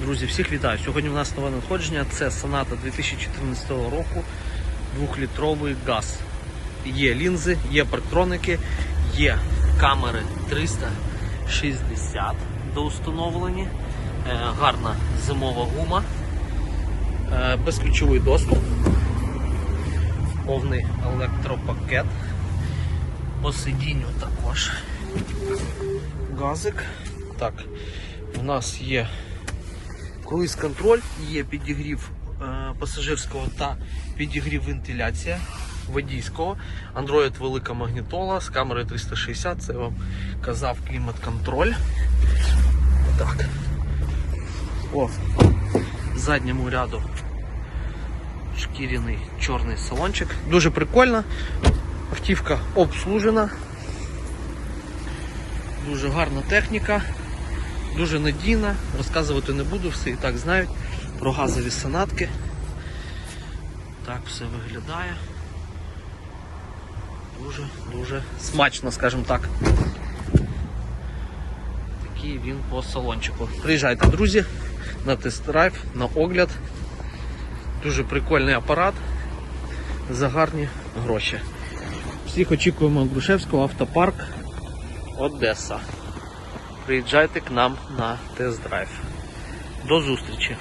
Друзі, всіх вітаю. Сьогодні у нас нове надходження. Це Соната 2014 року, 2-літровий газ. Є лінзи, є парктроники, є камери 360 доустановлені, е, гарна зимова гума, е, безключовий доступ, повний електропакет. По сидінню також газик. Так, у нас є колись контроль, є підігрів е, пасажирського та підігрів вентиляція водійського. Android велика магнітола з камерою 360, це вам казав клімат-контроль. Так. О, задньому ряду шкіряний чорний салончик. Дуже прикольно. Автівка обслужена. Дуже гарна техніка, дуже надійна. Розказувати не буду, всі і так знають про газові санатки. Так все виглядає. Дуже-дуже смачно, скажімо так. Такий він по салончику. Приїжджайте, друзі, на тест-драйв, на огляд. Дуже прикольний апарат за гарні гроші. Всіх очікуємо Грушевського автопарк Одеса. Приїжджайте к нам на тест-драйв. До зустрічі!